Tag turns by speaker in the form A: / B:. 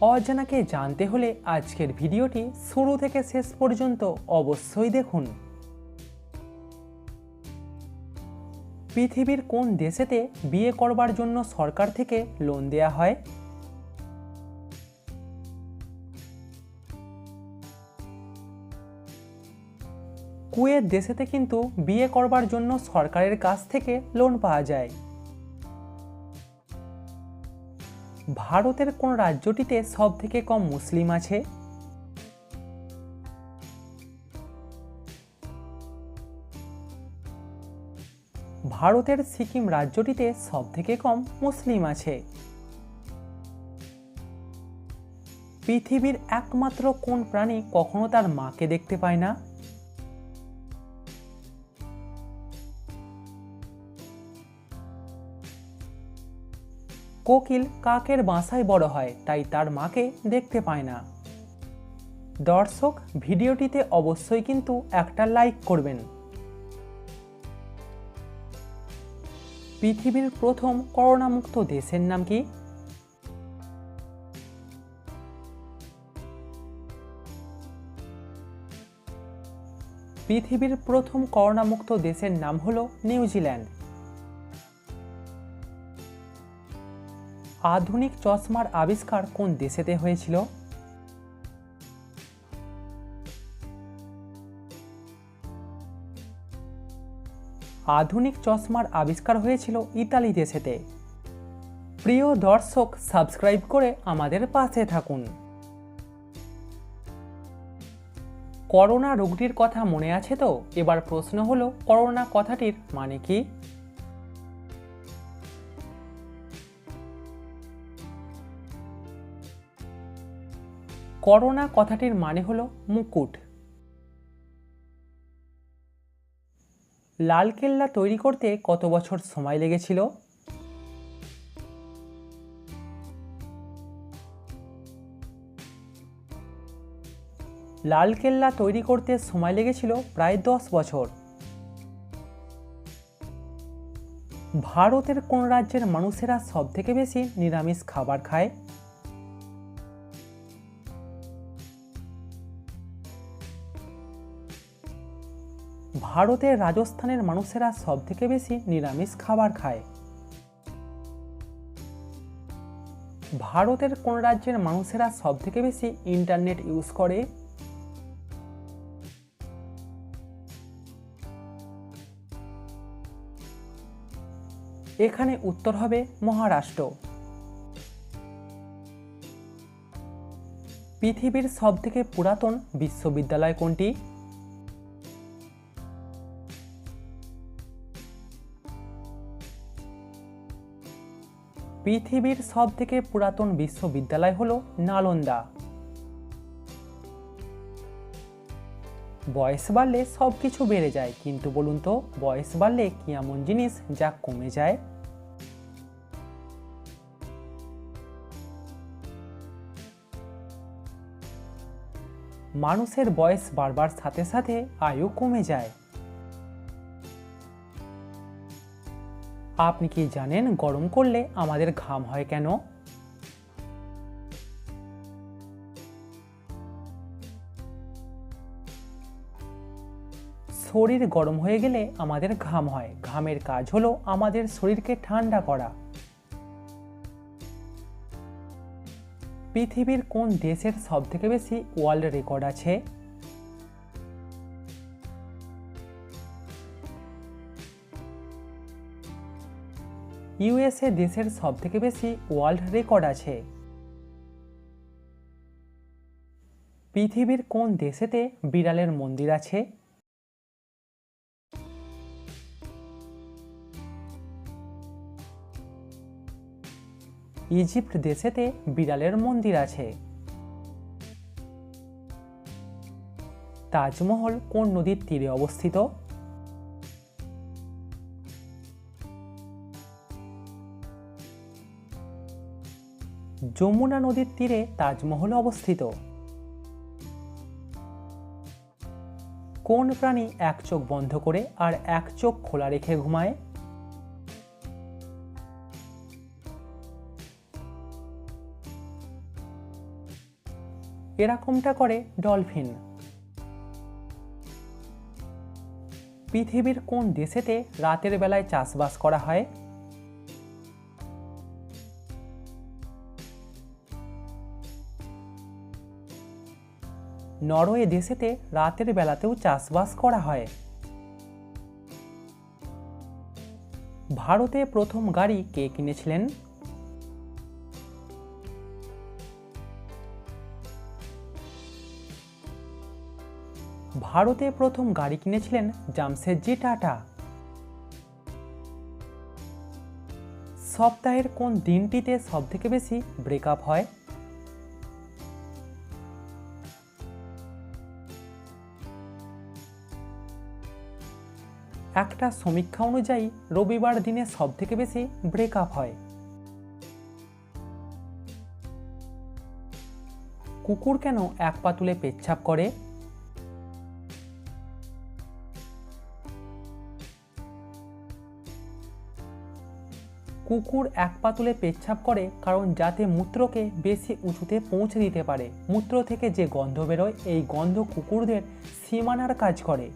A: অজানাকে জানতে হলে আজকের ভিডিওটি শুরু থেকে শেষ পর্যন্ত অবশ্যই দেখুন। পৃথিবীর কোন দেশেতে বিয়ে করবার জন্য সরকার থেকে লোন দেয়া হয়? কুয়েত দেশেতে কিন্তু বিয়ে করবার জন্য সরকারের কাছ থেকে লোন পাওয়া যায়। ভারতের কোন রাজ্যটিতে সব থেকে কম মুসলিম আছে? ভারতের সিকিম রাজ্যটিতে সব থেকে কম মুসলিম আছে। পৃথিবীর একমাত্র কোন প্রাণী কখনো তার মাকে দেখতে পায় না? কোকিল কাকের বাসায় বড় হয়, তাই তার মাকে দেখতে পায় না। দর্শক, ভিডিওটিতে অবশ্যই কিন্তু একটা লাইক করবেন। পৃথিবীর প্রথম করোনামুক্ত দেশের নাম কি? পৃথিবীর প্রথম করোনামুক্ত দেশের নাম হল নিউজিল্যান্ড। আধুনিক চশমার আবিষ্কার কোন দেশেতে হয়েছিল? আধুনিক চশমার আবিষ্কার হয়েছিল ইতালি দেশেতে। প্রিয় দর্শক, সাবস্ক্রাইব করে আমাদের পাশে থাকুন। করোনা রোগটির কথা মনে আছে তো? এবার প্রশ্ন হলো, করোনা কথাটির মানে কি? করোনা কথাটির মানে হলো মুকুট। লালকেল্লা তৈরি করতে কত বছর সময় লেগেছিল? লালকেল্লা তৈরি করতে সময় লেগেছিল প্রায় দশ বছর। ভারতের কোন রাজ্যের মানুষেরা সবথেকে বেশি নিরামিষ খাবার খায়? ভারতের রাজস্থানের মানুষেরা সবথেকে বেশি নিরামিষ খাবার খায়। ভারতের কোন রাজ্যের মানুষেরা সবথেকে বেশি ইন্টারনেট ইউজ করে? এখানে উত্তর হবে মহারাষ্ট্র। পৃথিবীর সবথেকে পুরাতন বিশ্ববিদ্যালয় কোনটি? পৃথিবীর সব থেকে পুরাতন বিশ্ববিদ্যালয় হল নালন্দা। বয়স বাড়লে সব কিছু বেড়ে যায়, কিন্তু বলুন তো, বয়স বাড়লে কি এমন জিনিস যা কমে যায়? মানুষের বয়স বাড়বার সাথে সাথে আয়ু কমে যায়। আপনি কি জানেন গরম করলে আমাদের ঘাম হয় কেন? শরীর গরম হয়ে গেলে আমাদের ঘাম হয়। ঘামের কাজ হলো আমাদের শরীরকে ঠান্ডা করা। পৃথিবীর কোন দেশের সবথেকে বেশি ওয়ার্ল্ড রেকর্ড আছে? ইউএসএ দেশের সবথেকে বেশি ওয়ার্ল্ড রেকর্ড আছে। পৃথিবীর কোন দেশেতে বিড়ালের মন্দির আছে? ইজিপ্ট দেশেতে বিড়ালের মন্দির আছে। তাজমহল কোন নদীর তীরে অবস্থিত? যমুনা নদীর তীরে তাজমহল অবস্থিত। কোন প্রাণী এক চোখ বন্ধ করে আর এক চোখ খোলা রেখে ঘুমায়? এরকমটা করে ডলফিন। পৃথিবীর কোন দেশেতে রাতের বেলায় চাষবাস করা হয়? নরওয়ে দেশেতে রাতের বেলাতেও চাষবাস করা হয়। ভারতে প্রথম গাড়ি কে কিনেছিলেন? ভারতে প্রথম গাড়ি কিনেছিলেন জামশেদজি টাটা। সপ্তাহের কোন দিনটিতে সবথেকে বেশি ব্রেকআপ হয়? একটা সমীক্ষা অনুযায়ী রবিবার দিনে সবথেকে বেশি ব্রেকআপ হয়। কুকুর কেন এক পা তুলে পেচ্ছাপ করে? কুকুর এক পা তুলে পেচ্ছাপ করে কারণ যাতে মূত্রকে বেশি উঁচুতে পৌঁছে দিতে পারে। মূত্র থেকে যে গন্ধ বেরোয়, এই গন্ধ কুকুরদের সীমানার কাজ করে।